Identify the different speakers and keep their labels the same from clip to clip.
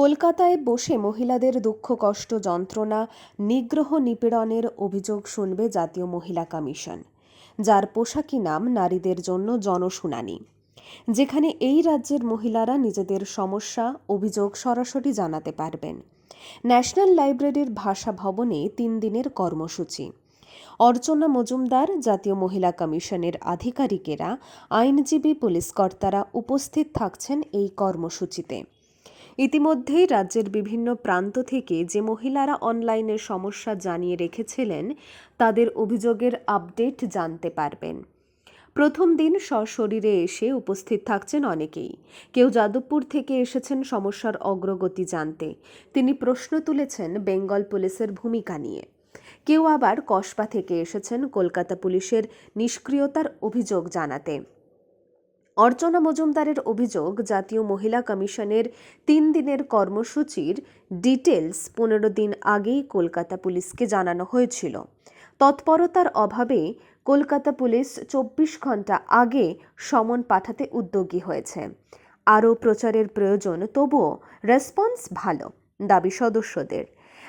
Speaker 1: কলকাতায় বসে মহিলাদের দুঃখ, কষ্ট, যন্ত্রণা, নিগ্রহ নিপীড়নের অভিযোগ শুনবে জাতীয় মহিলা কমিশন। যার পোশাকি নাম নারীদের জন্য জনশুনানি। যেখানে এই রাজ্যের মহিলারা নিজেদের সমস্যা, অভিযোগ সরাসরি জানাতে পারবেন। ন্যাশনাল লাইব্রেরির ভাষা ভবনে তিন দিনের কর্মসূচি। অর্চনা মজুমদার, জাতীয় মহিলা কমিশনের আধিকারিকেরা, আইনজীবী পুলিশ কর্তারা উপস্থিত থাকছেন এই কর্মসূচিতে। ইতিমধ্যেই রাজ্যের বিভিন্ন প্রান্ত থেকে যে মহিলারা অনলাইনে সমস্যা জানিয়ে রেখেছিলেন, তাদের অভিযোগের আপডেট জানতে পারবেন। প্রথম দিন সশরীরে এসে উপস্থিত থাকছেন অনেকেই। কেউ যাদবপুর থেকে এসেছেন সমস্যার অগ্রগতি জানতে। তিনি প্রশ্ন তুলেছেন বেঙ্গল পুলিশের ভূমিকা নিয়ে। কেউ আবার কসবা থেকে এসেছেন কলকাতা পুলিশের নিষ্ক্রিয়তার অভিযোগ জানাতে। অর্চনা মজুমদারের অভিযোগ, জাতীয় মহিলা কমিশনের তিন দিনের কর্মসূচির ডিটেলস পনেরো দিন আগেই কলকাতা পুলিশকে জানানো হয়েছিল। তৎপরতার অভাবে কলকাতা পুলিশ চব্বিশ ঘণ্টা আগে সমন পাঠাতে উদ্যোগী হয়েছে। আরও প্রচারের প্রয়োজন, তবুও রেসপন্স ভালো, দাবি সদস্যদের।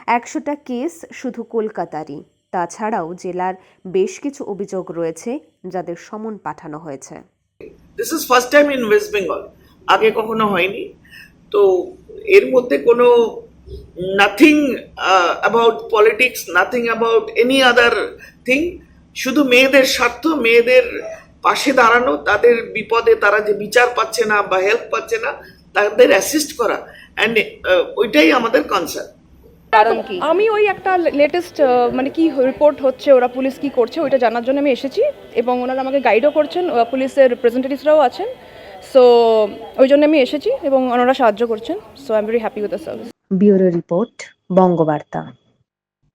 Speaker 1: একশোটা কেস শুধু কলকাতারই, তাছাড়াও জেলার বেশ কিছু অভিযোগ রয়েছে যাদের সমন পাঠানো হয়েছে।
Speaker 2: This is first time in West Bengal আগে কখনো হয়নি। তো এর মধ্যে কোনো nothing about politics nothing about any other thing শুধু মেয়েদের স্বার্থ, মেয়েদের পাশে দাঁড়ানো, তাদের বিপদে তারা যে বিচার পাচ্ছে না বা হেল্প পাচ্ছে না, তাদের অ্যাসিস্ট করা। অ্যান্ড ওইটাই আমাদের কনসার্ন
Speaker 3: কারণ কি?
Speaker 4: আমি ওই একটা লেটেস্ট মানে কি রিপোর্ট হচ্ছে ওরা পুলিশ কি করছে ওইটা জানার জন্য আমি এসেছি এবং ওনারা আমাকে গাইডও করছেন পুলিশের রিপ্রেজেন্টেটিভসরাও আছেন। সো ওই জন্য আমি এসেছি এবং ওনারা সাহায্য করছেন। So I am very happy with the service
Speaker 1: bureau report Bangabarta.